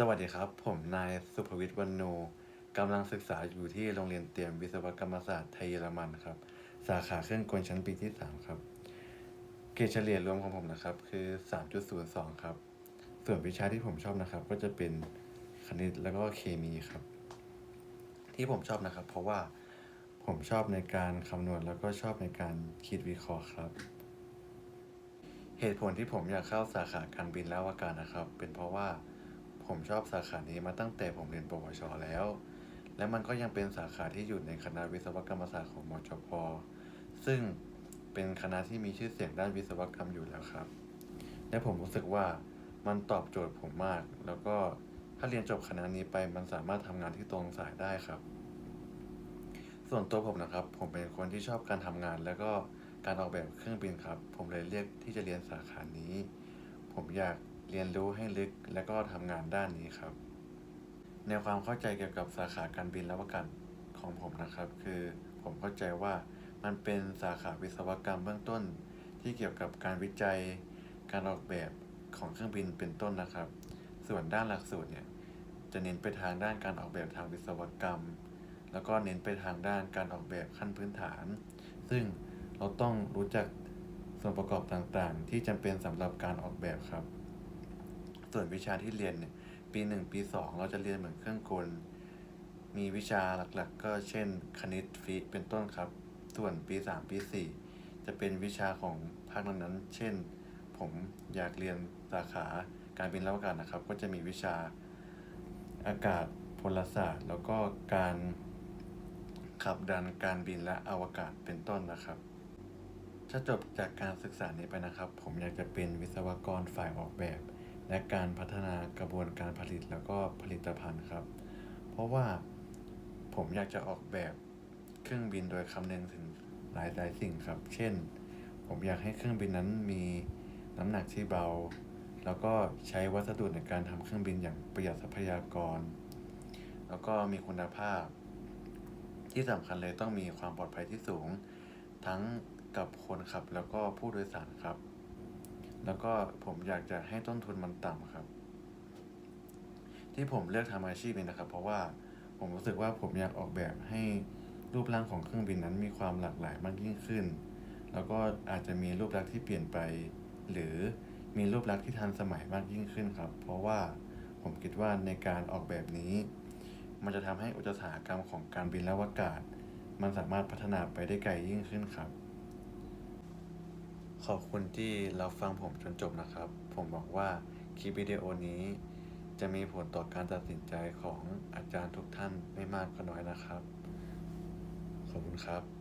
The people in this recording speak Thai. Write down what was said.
สวัสดีครับ ผมนายสุภวิทย์วันโนกำลังศึกษาอยู่ที่โรงเรียนเตรียมวิศวกรรมศาสตร์ไทยเยอรมันครับ สาขาเครื่องกลชั้นปีที่ 3 ครับ เกรดเฉลี่ยรวมของผมนะครับ คือ 3.02 ครับ ส่วนวิชาที่ผมชอบนะครับ ก็จะเป็นคณิตแล้วก็เคมีครับ ที่ผมชอบนะครับ เพราะว่าผมชอบในการคำนวณแล้วก็ชอบในการคิดวิเคราะห์ครับ เหตุผลที่ผมอยากเข้าสาขาการบินและอวกาศนะครับ เป็นเพราะว่า ผมชอบสาขานี้มาตั้งแต่ผมเรียนปวช แล้ว และมันก็ยังเป็นสาขาที่อยู่ในคณะวิศวกรรมศาสตร์ของมจพซึ่งเป็นคณะที่มีชื่อเสียงด้านวิศวกรรมอยู่แล้วครับ และผมรู้สึกว่ามันตอบโจทย์ผมมาก แล้วก็ถ้าเรียนจบคณะนี้ไปมันสามารถทำงานที่ตรงสายได้ครับ ส่วนตัวผมนะครับ ผมเป็นคนที่ชอบการทำงาน แล้วก็การออกแบบเครื่องบินครับ ผมเลยเลือกที่จะเรียนสาขานี้ ผมอยาก เรียนรู้ให้ลึกและก็ทำงานด้านนี้ครับในความเข้าใจเกี่ยวกับสาขาการบินและอวกาศของผมนะครับ คือผมเข้าใจว่ามันเป็นสาขาวิศวกรรมเบื้องต้น ที่เกี่ยวกับการวิจัย การออกแบบของเครื่องบินเป็นต้นนะครับ ส่วนด้านหลักสูตรเนี่ยจะเน้นไปทางด้านการออกแบบทางวิศวกรรม แล้วก็เน้นไปทางด้านการออกแบบขั้นพื้นฐาน ซึ่งเราต้องรู้จักส่วนประกอบต่างๆ ที่จำเป็นสำหรับการออกแบบครับ ส่วนวิชาที่เรียนเนี่ยปีหนึ่งปีสองเราจะเรียนเหมือนเครื่องกล มีวิชาหลักๆ ก็เช่น คณิตฟิสิกส์เป็นต้นครับ ส่วนปีสามปีสี่จะเป็นวิชาของภาคนั้นๆเช่น ผมอยากเรียนสาขาการบินและอวกาศนะครับ ก็จะมีวิชาอากาศพลศาสตร์ แล้วก็การขับดันการบินและอวกาศเป็นต้นนะครับถ้าจบจากการศึกษานี้ไปนะครับ ผมอยากจะเป็นวิศวกรฝ่ายออกแบบ และการพัฒนากระบวนการผลิตแล้วก็ผลิตภัณฑ์ครับ เพราะว่าผมอยากจะออกแบบเครื่องบินโดยคำนึงถึงหลายหลายสิ่งครับ เช่น ผมอยากให้เครื่องบินนั้นมีน้ำหนักที่เบา แล้วก็ใช้วัสดุในการทำเครื่องบินอย่างประหยัดทรัพยากร แล้วก็มีคุณภาพ ที่สำคัญเลยต้องมีความปลอดภัยที่สูง ทั้งกับคนขับแล้วก็ผู้โดยสารครับ แล้วก็ผมอยากจะให้ต้นทุนมันต่ำครับ ที่ผมเลือกทำอาชีพนี้นะครับ เพราะว่าผมรู้สึกว่าผมอยากออกแบบให้รูปร่างของเครื่องบินนั้นมีความหลากหลายมากยิ่งขึ้น แล้วก็อาจจะมีรูปลักษณ์ที่เปลี่ยนไป หรือมีรูปลักษณ์ที่ทันสมัยมากยิ่งขึ้นครับ เพราะว่าผมคิดว่าในการออกแบบนี้ มันจะทำให้อุตสาหกรรมของการบินและอวกาศ มันสามารถพัฒนาไปได้ไกลยิ่งขึ้นครับ ขอบคุณที่รับฟังผมจนจบนะครับ ผมหวังว่าคลิปวิดีโอนี้ จะมีผลต่อการตัดสินใจของอาจารย์ทุกท่านไม่มากก็น้อยนะครับ ขอบคุณครับ